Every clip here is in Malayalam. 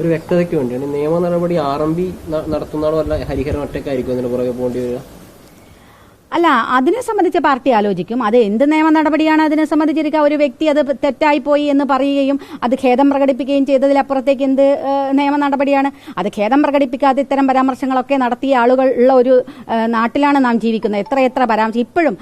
ഒരു വ്യക്തതയ്ക്ക് വേണ്ടിയാണ്. നിയമ നടപടി ആർ എം ബി നടത്തുന്നതാണോ അല്ല ഹരിഹരൻ ഒറ്റയ്ക്കായിരിക്കും അതിന് പുറകെ പോകേണ്ടി വരിക. അല്ല അതിനെ സംബന്ധിച്ച് പാർട്ടി ആലോചിക്കും. അത് എന്ത് നിയമ നടപടിയാണ് അതിനെ സംബന്ധിച്ചിരിക്കുക? ഒരു വ്യക്തി അത് തെറ്റായി പോയി എന്ന് പറയുകയും അത് ഖേദം പ്രകടിപ്പിക്കുകയും ചെയ്തതിലപ്പുറത്തേക്ക് എന്ത് നിയമ നടപടിയാണ്? അത് ഖേദം പ്രകടിപ്പിക്കാതെ ഇത്തരം പരാമർശങ്ങളൊക്കെ നടത്തിയ ആളുകൾ ഉള്ള ഒരു നാട്ടിലാണ് നാം ജീവിക്കുന്നത്. എത്ര എത്ര പരാമർശം. ഇപ്പോഴും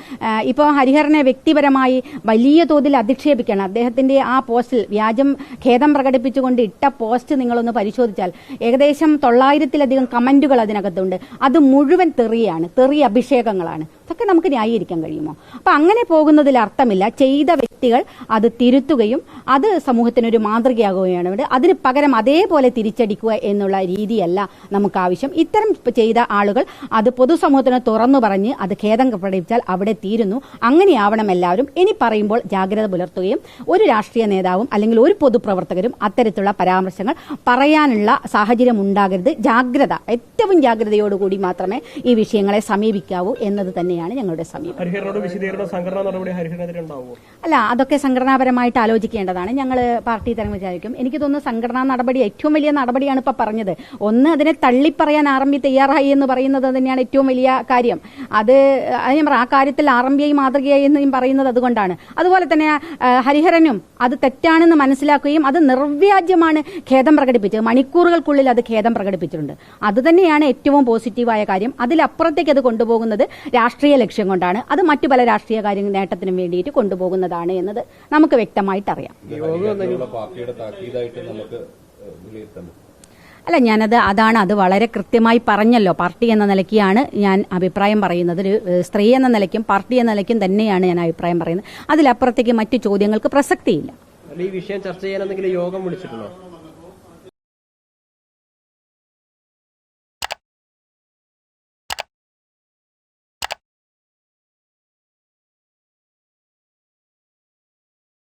ഇപ്പോൾ ഹരിഹരനെ വ്യക്തിപരമായി വലിയ തോതിൽ അധിക്ഷേപിക്കണം അദ്ദേഹത്തിന്റെ ആ പോസ്റ്റിൽ വ്യാജം ഖേദം പ്രകടിപ്പിച്ചുകൊണ്ട് ഇട്ട പോസ്റ്റ് നിങ്ങളൊന്ന് പരിശോധിച്ചാൽ ഏകദേശം തൊള്ളായിരത്തിലധികം കമന്റുകൾ അതിനകത്തുണ്ട്. അത് മുഴുവൻ തെറിയാണ്. തെറി അഭിഷേകങ്ങളാണ്. ഇതൊക്കെ നമുക്ക് ന്യായീകരിക്കാൻ കഴിയുമോ? അപ്പൊ അങ്ങനെ പോകുന്നതിൽ അർത്ഥമില്ല. ചെയ്ത വ്യക്തികൾ അത് തിരുത്തുകയും അത് സമൂഹത്തിനൊരു മാതൃകയാകുകയാണ്. വേണ്ടത് അതിന് പകരം അതേപോലെ തിരിച്ചടിക്കുക എന്നുള്ള രീതിയല്ല നമുക്ക് ആവശ്യം. ഇത്തരം ചെയ്ത ആളുകൾ അത് പൊതുസമൂഹത്തിന് തുറന്നു പറഞ്ഞ് അത് ഖേദം പ്രകടിപ്പിച്ചാൽ അവിടെ തീരുന്നു. അങ്ങനെയാവണം എല്ലാവരും. ഇനി പറയുമ്പോൾ ജാഗ്രത പുലർത്തുകയും ഒരു രാഷ്ട്രീയ നേതാവും അല്ലെങ്കിൽ ഒരു പൊതുപ്രവർത്തകരും അത്തരത്തിലുള്ള പരാമർശങ്ങൾ പറയാനുള്ള സാഹചര്യം ഉണ്ടാകരുത്. ജാഗ്രത ഏറ്റവും ജാഗ്രതയോടുകൂടി മാത്രമേ ഈ വിഷയങ്ങളെ സമീപിക്കാവൂ എന്നത് തന്നെയാണ് ഞങ്ങളുടെ സമീപനം. ഹരിഹരനെതിരെ അല്ല അതൊക്കെ സംഘടനാപരമായിട്ട് ആലോചിക്കേണ്ടതാണ്. ഞങ്ങൾ പാർട്ടി തരം വിചാരിക്കും. എനിക്ക് തോന്നുന്നു സംഘടനാ നടപടി ഏറ്റവും വലിയ നടപടിയാണ് ഇപ്പൊ പറഞ്ഞത്. ഒന്ന് അതിനെ തള്ളിപ്പറയാൻ ആർ എം ബി തയ്യാറായി എന്ന് പറയുന്നത് തന്നെയാണ് ഏറ്റവും വലിയ കാര്യം. അത് ഞാൻ ആ കാര്യത്തിൽ ആർ എം ബി ഐ മാതൃകയായി എന്ന് പറയുന്നത് അതുകൊണ്ടാണ്. അതുപോലെ തന്നെ ഹരിഹരനും അത് തെറ്റാണെന്ന് മനസ്സിലാക്കുകയും അത് നിർവ്യാജ്യമാണ് ഖേദം പ്രകടിപ്പിച്ചത്. മണിക്കൂറുകൾക്കുള്ളിൽ അത് ഖേദം പ്രകടിപ്പിച്ചിട്ടുണ്ട്. അത് തന്നെയാണ് ഏറ്റവും പോസിറ്റീവായ കാര്യം. അതിലപ്പുറത്തേക്ക് അത് കൊണ്ടുപോകുന്നത് രാഷ്ട്രീയ ലക്ഷ്യം കൊണ്ടാണ് അത് മറ്റു പല രാഷ്ട്രീയ കാര്യ നേട്ടത്തിനും വേണ്ടിയിട്ട് കൊണ്ടുപോകുന്നതാണ് എന്നത് നമുക്ക് വ്യക്തമായിട്ട് അറിയാം. അല്ല ഞാനത് അതാണ് അത് വളരെ കൃത്യമായി പറഞ്ഞല്ലോ. പാർട്ടി എന്ന നിലയ്ക്കാണ് ഞാൻ അഭിപ്രായം പറയുന്നത്. ഒരു സ്ത്രീ എന്ന നിലയ്ക്കും പാർട്ടി എന്ന നിലയ്ക്കും തന്നെയാണ് ഞാൻ അഭിപ്രായം പറയുന്നത്. അതിലപ്പുറത്തേക്ക് മറ്റു ചോദ്യങ്ങൾക്ക് പ്രസക്തിയില്ല. ഈ വിഷയം ചർച്ച ചെയ്യാൻ എന്തെങ്കിലും യോഗം വിളിച്ചിട്ടുണ്ടോ?